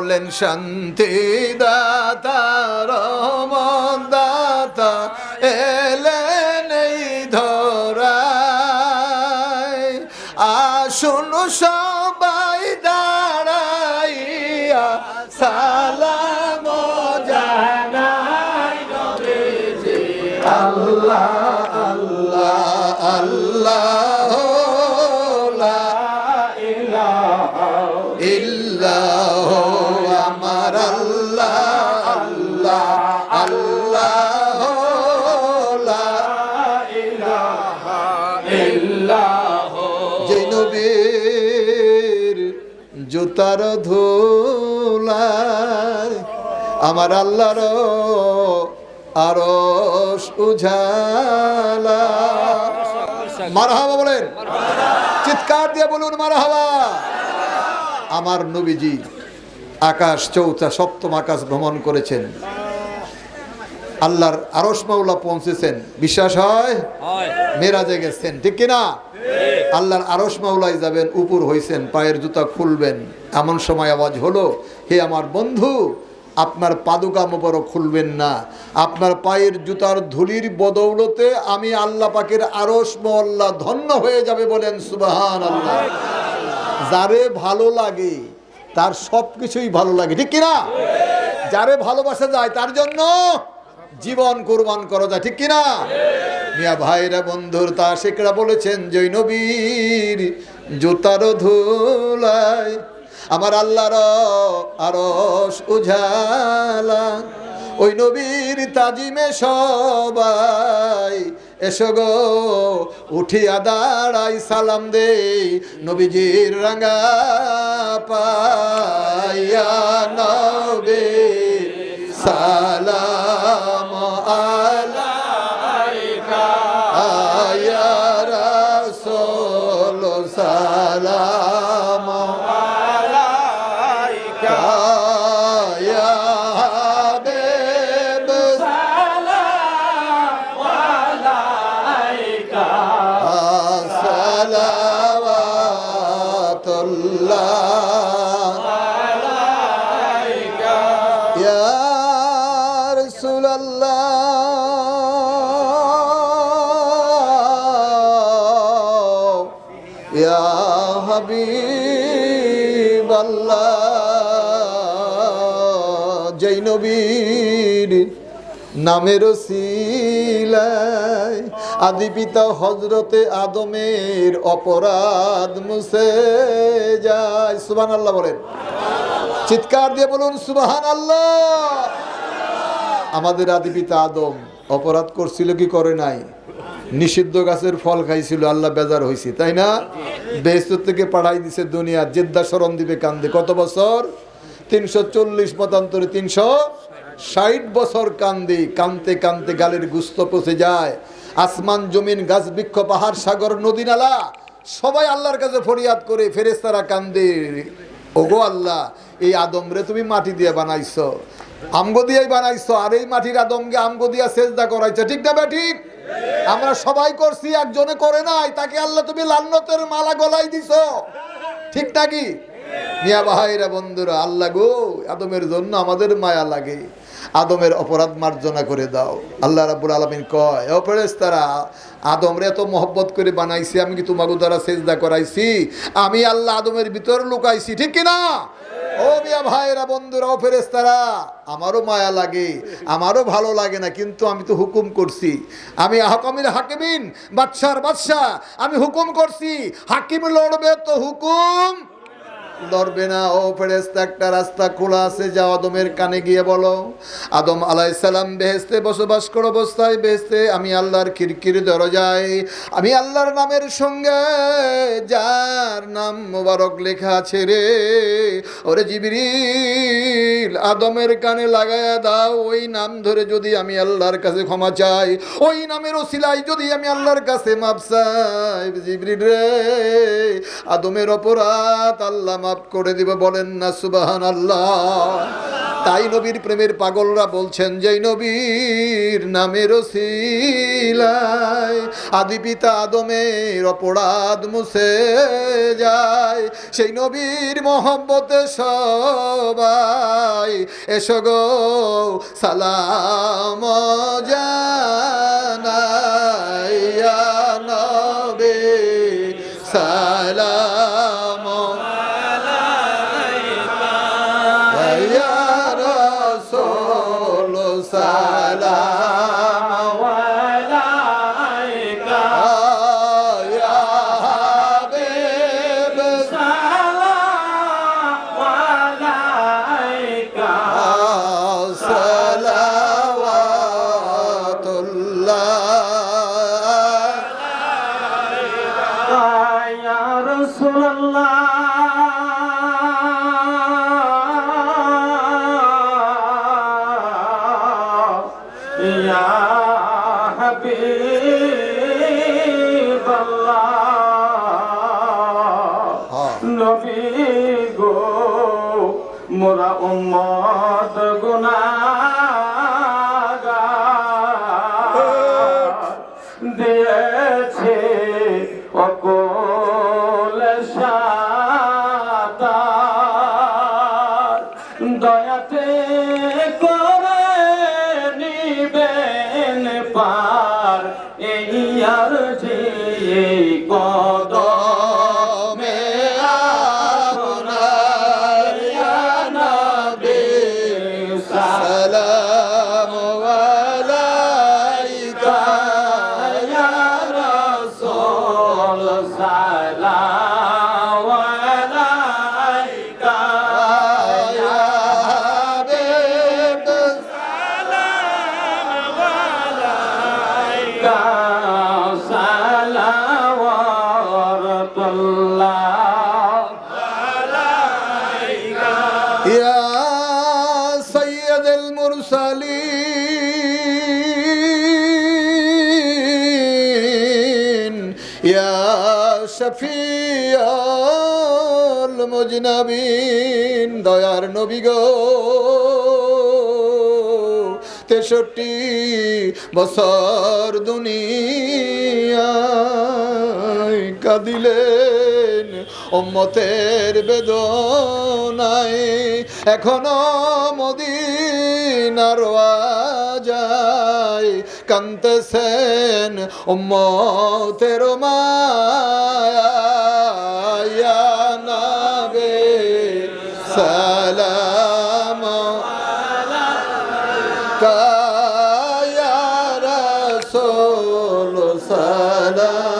হলেন শান্তি দাতা রম দাতা এলেন এই ধরায়। আসুন সবাই দাঁড়াইয়া সালাম আমার আল্লাহর আরস উজালা। মারহাবা বলেন। চিৎকার দিয়ে বলুন মারহাবা। আমার নবীজি আকাশ চৌথা সপ্তম আকাশ ভ্রমণ করেছেন। আল্লাহর আরস মাওলা পৌঁছেছেন। বিশ্বাস হয়? মেরাজে গেছেন। ঠিক কিনা? আল্লাহর আরস মাওলায় যাবেন উপর হইছেন পায়ের জুতা খুলবেন। এমন সময় আওয়াজ হলো হে আমার বন্ধু আপনার পাদুকা মোবারক খুলবেন না। আপনার পায়ের জুতার ধুলির বদৌলতে আমি আল্লাহ পাকের আরস মহল্লা ধন্য হয়ে যাবে বলেন সুবাহান আল্লাহ যারে ভালো লাগে, তার সব কিছুই ভালো লাগে, ঠিক কিনা? যারে ভালোবাসা যায়, তার জন্য জীবন কোরবান করা যায়, ঠিক কিনা? মিয়া ভাইরা, বন্ধুর তা শেখরা বলেছেন জৈনবীর জুতার ধুলায় আমার আল্লাহর আরস উজালা। ওই নবীর তাজিমে সবাই এসো গো, উঠিয়া দাঁড়াই সালাম দে নবীজির রাঙা পাইয়া নবে সালাম يا حبيب الله যেই নবীর নামের সিলায় আদি পিতা হজরতে আদমের অপরাধ মুছে যায় সুবহান আল্লাহ বলেন চিৎকার দিয়ে বলুন সুবাহান আল্লাহ আমাদের আদি পিতা আদম অপরাধ করছিল কি করে নাই নিষিদ্ধ গাছের ফল খাইছিল, আল্লাহ বেজার হয়েছে তাই না? বেহস্ত থেকে পাঠাই দিছে দুনিয়া জেদ্দা স্মরণ দিবে কান্দে। কত বছর? তিনশো চল্লিশ মতান্তরে তিনশো ষাট বছর কান্দি, কানতে কানতে গালের গুস্ত পচে যায়। আসমান, জমিন, গাছ, বৃক্ষ, পাহাড়, সাগর, নদী, নালা, সবাই আল্লাহর কাছে ফরিয়াদ করে ফেরেস্তারা কান্দে। ওগো আল্লাহ, এই আদমরে তুমি মাটি দিয়ে বানাইছো, আমগো দিয়েই বানাইছো, আর এই মাটির আদমকে আমগো দিয়া সেজদা করাইছো, ঠিক না ঠিক? আমরা সবাই করছি, একজনে করে নাই, তাকে আল্লাহ তুমি লান্নতের মালা গলাই দিছো। ঠিক নাকি? মিয়া ভাইরা, বন্ধুরা, আল্লাহ গো, আদমের জন্য আমাদের মায়া লাগে। আদমের অপরাধ মার্জনা করে দাও। আল্লাহ রাব্বুল আলামিন কয়, ও তারা আদমরে এত মহব্বত করে বানাইছি, আমি কি তোমাকে দ্বারা সেজদা করাইছি? আমি আল্লাহ আদমের ভিতর লুকাইছি, ঠিক কিনা? ও মিয়া ভাইরা বন্ধুরা, ও ফেরেস্তারা আমারও মায়া লাগে, আমারও ভালো লাগে না, কিন্তু আমি তো হুকুম করছি। আমি হকামির হাকিমিন, বাদশার বাদশাহ, আমি হুকুম করছি, হাকিম লড়বে তো হুকুম ধরবে না। ও ফেরেস্তা একটা রাস্তা খোলা আছে, যাও আদমের কানে গিয়ে বলো। আদম আলাই সালাম বেহেস্তে বসবাস করো অবস্থায় বেহেস্তে আমি আল্লাহর খিরকির দরজায়, আমি আল্লাহর নামের সঙ্গে যার নাম মোবারক লেখা আছে রে। ওরে জিবরিল, আদমের কানে লাগায়া দাও, ওই নাম ধরে যদি আমি আল্লাহর কাছে ক্ষমা চাই, ওই নামের ওসিলাই যদি আমি আল্লাহর কাছে মাপ চাই, জিবরিল রে, আদমের অপরাধ আল্লাহ মাফ করে দিবে, বলেন না সুবাহান আল্লাহ তাই নবীর প্রেমের পাগলরা বলছেন যে নবীর নামের শিলায় আদি পিতা আদমের অপরাধ মুছে যায়, সেই নবীর মহব্বতে সবাই এসো গো, সালাম জানাইয়া উম্মত গুনাহগার দিয়েছে অকল সাতার। দয়াতে করে নিবেন পার এই আর সালাম ইয়া শফিয়াল মুজনাবিন দয়ার নবী গো। তেষট্টি বছর দুনিয়া কাঁদিলে ওম্মতের বেদনায় এখনও মদিনার যায় কান্তেছেন ওম্মতের মায়া নাবে সালাম। কায়া রাসূল সালাম।